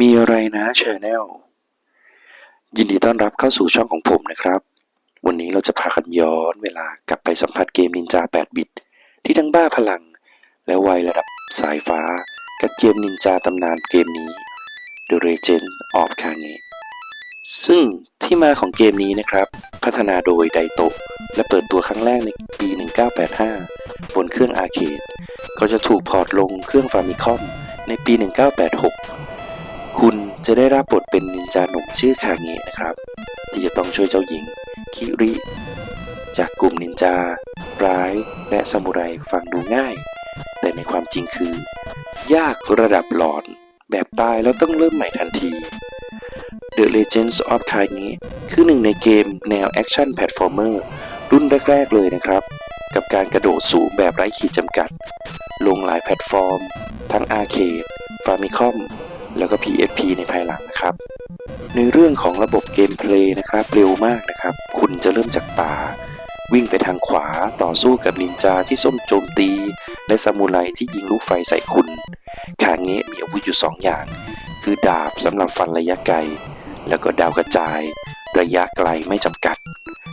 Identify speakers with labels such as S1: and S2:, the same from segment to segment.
S1: มีอะไรนะชาแนลยินดีต้อนรับเข้าสู่ช่องของผมนะครับ วันนี้เราจะพากันย้อนเวลากลับไปสัมผัสเกมนินจา 8 บิต ที่ทั้งบ้าพลัง และไวระดับสายฟ้า กับเกมนินจาตำนานเกมนี้ The Legend of Kage ซึ่งที่มาของเกมนี้นะครับ พัฒนาโดยไดโตะและเปิดตัวครั้งแรกในปี 1985 บนเครื่องอาร์เคดก็จะถูกพอร์ตลงเครื่องฟามิคอมในปี 1986 คุณจะได้รับบทเป็นนินจาหนุ่มชื่อคาเงะนะครับ ที่จะต้องช่วยเจ้าหญิง คิริ จากกลุ่มนินจา ร้าย และซามูไรฟังดูง่าย แต่ในความจริงคือ ยากระดับหลอน แบบตายแล้วต้องเริ่มใหม่ทันที The Legends of Kage คือหนึ่งในเกมแนวแอคชั่นแพลตฟอร์เมอร์รุ่นแรก ๆ เลยนะครับ กับการกระโดดสูงแบบไร้ขีดจำกัด ลงหลายแพลตฟอร์ม ทั้งอาร์เคดฟามิคอม แล้วก็ PSP ในภายหลังนะครับ ในเรื่องของระบบเกมเพลย์นะครับเร็วมากนะครับ คุณจะเริ่มจากป่า วิ่งไปทางขวาต่อสู้กับนินจาที่ส้มโจมตี และซามูไรที่ยิงลูกไฟใส่คุณคาเงะมีอาวุธอยู่สองอย่าง คือดาบสำหรับฟันระยะไกล แล้วก็ดาวกระจาย ระยะไกลไม่จำกัด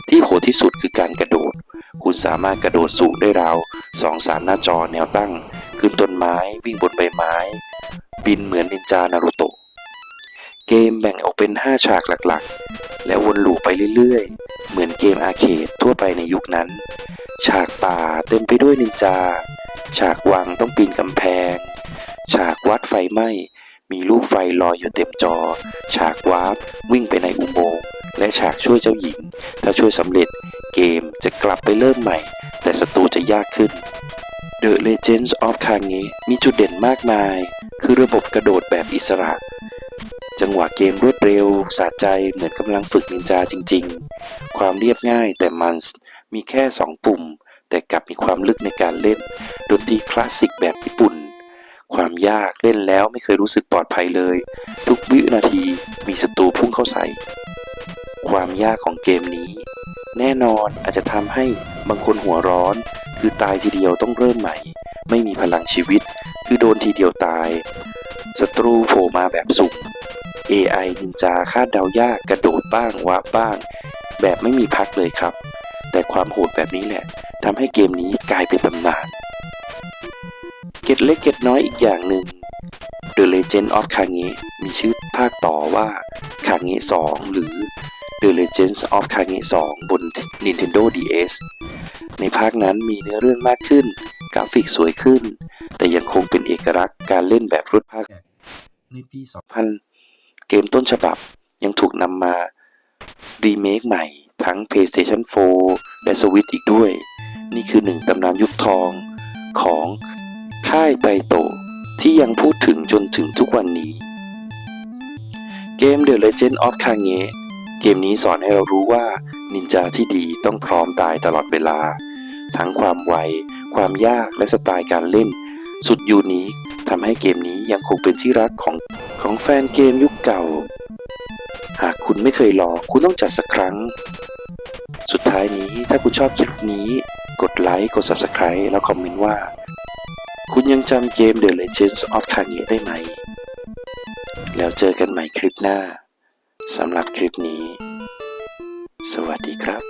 S1: ที่โหดที่สุดคือการกระโดด คุณสามารถกระโดดสูงได้ราวสองสามหน้าจอแนวตั้ง ขึ้นต้นไม้วิ่งบนใบไม้ บินเหมือนนินจานารุโตะ เกมแบ่งออกเป็น 5 ฉากหลักๆ และวนลูปไปเรื่อยๆ เหมือนเกมอาร์เคดทั่วไปในยุคนั้น ฉากป่าเต็มไปด้วยนินจา ฉากวังต้องปีนกำแพง ฉากวัดไฟไหม้มีลูกไฟลอยอยู่เต็มจอ ฉากวาร์ปวิ่งไปในอุโมงค์และฉากช่วยเจ้าหญิง ถ้าช่วยสำเร็จเกมจะกลับไปเริ่มใหม่ แต่ศัตรูจะยากขึ้น The Legends of Kage มีจุดเด่นมากมาย คือระบบกระโดดแบบอิสระ จังหวะเกมรวดเร็ว สะใจเหมือนกำลังฝึกนินจาจริงๆ ความเรียบง่ายแต่มันมีแค่ 2 ปุ่ม แต่กลับมีความลึกในการเล่น ดนตรีคลาสสิกแบบญี่ปุ่น ความยากเล่นแล้วไม่เคยรู้สึกปลอดภัยเลย ทุกวินาทีมีศัตรูพุ่งเข้าใส่ ความยากของเกมนี้ แน่นอนอาจจะทำให้บางคนหัวร้อน คือตายทีเดียวต้องเริ่มใหม่ ไม่มีพลังชีวิต คือโดนทีเดียวตาย ศัตรูโผล่มาแบบสุ่ม AI นินจาคาดเดายากกระโดดบ้างวาร์ปบ้าง แบบไม่มีพักเลยครับ แต่ความโหดแบบนี้แหละทำให้เกมนี้กลายเป็นตำนาน เกร็ดเล็กเกร็ดน้อยอีกอย่างหนึ่ง The Legend of Kage มีชื่อภาคต่อว่า Kage 2 หรือ The Legends of Kage 2 บน Nintendo DS ในภาคนั้นมีเนื้อเรื่องมากขึ้น กราฟิกสวยขึ้น แต่ยังคงเป็นเอกลักษณ์การเล่นแบบรุ่นภาคในปี 2000 เกมต้นฉบับยังถูกนำมา รีเมคใหม่ทั้ง PlayStation 4 และ Switch อีกด้วย นี่คือหนึ่งตำนานยุคทองของค่ายไตโตที่ยังพูดถึงจนถึงทุกวันนี้ เกม The Legend of Kage เกมนี้สอนให้เรารู้ว่านินจาที่ดีต้องพร้อมตายตลอดเวลา ทั้งความไว ความยากและสไตล์การเล่น สุดยูนิคทำให้เกมนี้ยังคงเป็นที่รักของของแฟนเกมยุคเก่า หากคุณไม่เคยลองคุณต้องจัดสักครั้ง สุดท้ายนี้ถ้าคุณชอบคลิปนี้ กดไลค์กด Subscribe แล้วคอมเมนต์ว่า คุณยังจำเกม The Legends of Kage ได้ไหม แล้วเจอกันใหม่คลิปหน้าสำหรับคลิปนี้ สวัสดีครับ